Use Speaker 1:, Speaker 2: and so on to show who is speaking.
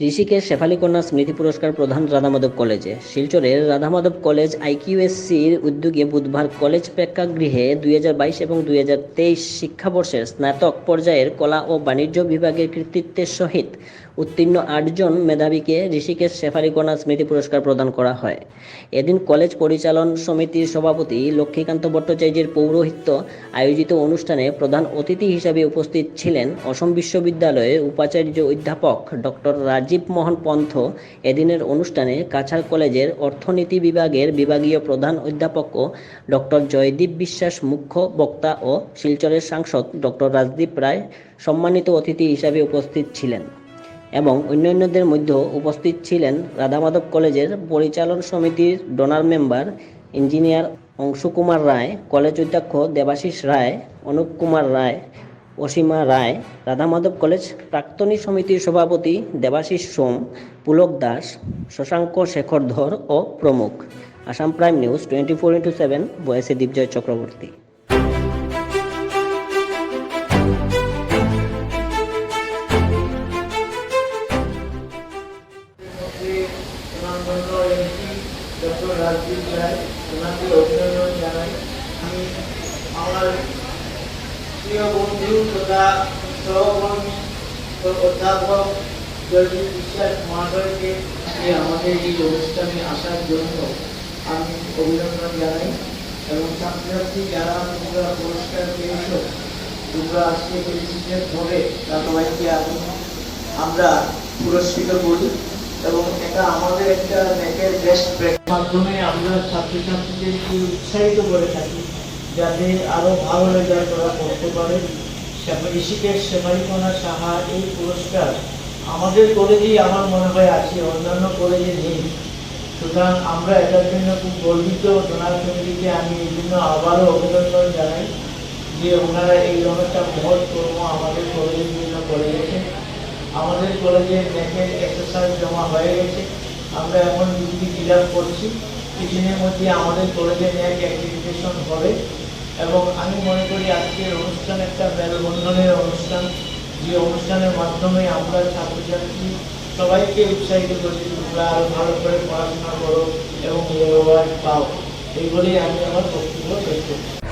Speaker 1: ঋষিকেশ শেফালী কন্যা স্মৃতি পুরস্কার প্রধান রাধামাধব কলেজে। শিলচরের রাধামাধব কলেজ আইকিউএসসির উদ্যোগে বুধবার কলেজ প্রেক্ষাগৃহে দুই হাজার বাইশ এবং দুই হাজার তেইশ শিক্ষাবর্ষের স্নাতক পর্যায়ের কলা ও বাণিজ্য বিভাগের কৃতিত্বের সহিত উত্তীর্ণ আটজন মেধাবীকে ঋষিকেশ শেফালী কন্যা স্মৃতি পুরস্কার প্রদান করা হয়। এদিন কলেজ পরিচালন সমিতির সভাপতি লক্ষ্মীকান্ত ভট্টাচার্যের পৌরোহিত্য আয়োজিত অনুষ্ঠানে প্রধান অতিথি হিসাবে উপস্থিত ছিলেন অসম বিশ্ববিদ্যালয়ের উপাচার্য অধ্যাপক ডক্টর রাজীব মোহন পন্থ এদিনের অনুষ্ঠানে কাছাড় কলেজের অর্থনীতি বিভাগের বিভাগীয় প্রধান অধ্যাপক ডক্টর জয়দীপ বিশ্বাস মুখ্য বক্তা ও শিলচরের সাংসদ ডক্টর রাজদীপ রায় সম্মানিত অতিথি হিসাবে উপস্থিত ছিলেন এবং অন্যান্যদের মধ্যে উপস্থিত ছিলেন রাধামাধব কলেজের পরিচালন সমিতির donor member engineer Anshu Kumar Roy, college অধ্যক্ষ দেবাশিস রায়, অনুপ কুমার রায় অসীমা রায় রাধামাধব কলেজ প্রাক্তনী সমিতির সভাপতি দেবাশিস সোম, পুলক দাস, শশাঙ্ক শেখর ধর ও প্রমুখ। Assam prime news twenty four into seven, বয়সে দীপজয় চক্রবর্তী।
Speaker 2: জানাই আমি আমার প্রিয় বন্ধু তথা সহকর্মী অধ্যাপক জয়দীপ বিশ্বাস মহাশয়কে আমাদের এই অনুষ্ঠানে আসার জন্য আমি অভিনন্দন জানাই এবং ছাত্রছাত্রী যারা তোমরা পুরস্কার পেয়েছ, তোমরা আজকে প্রেসিডেন্ট হবে তা সবাইকে আমি আমরা পুরস্কৃত করি এবং এটা আমাদের একটা নেকের বেস্ট মাধ্যমে আমরা ছাত্রছাত্রীদেরকে উৎসাহিত করে থাকি। যাতে আরও ভালো রেজাল্ট ওরা করতে পারে। ঋষিকেশ শেফালিকোনা সাহা এই পুরস্কার আমাদের কলেজেই আমার মনে হয় আছে, অন্যান্য কলেজে নেই। সুতরাং আমরা এটার জন্য খুব গর্বিত ডোনার কমিটিকে আমি এই জন্য আবারও অভিনন্দন জানাই যে ওনারা এই ধরনের মহৎ কর্ম আমাদের কলেজের জন্য করে গেছে। আমাদের কলেজে নেকের এক্সারসাইজ জমা হয়ে গেছে। আমরা এখন ডিগ্রি ফিল করছি। কিছুদিনের মধ্যে আমাদের কলেজে ন্যাক অ্যাক্রিডিটেশন হবে। এবং আমি মনে করি আজকের অনুষ্ঠান একটা মেলবন্ধনের অনুষ্ঠান। যে অনুষ্ঠানের মাধ্যমে আমরা ছাত্রছাত্রী সবাইকে উৎসাহিত করছি তোমরা আরও ভালো করে পড়াশোনা করো এবং পাও। এই বলেই আমি আমার বক্তব্য শেষ করছি।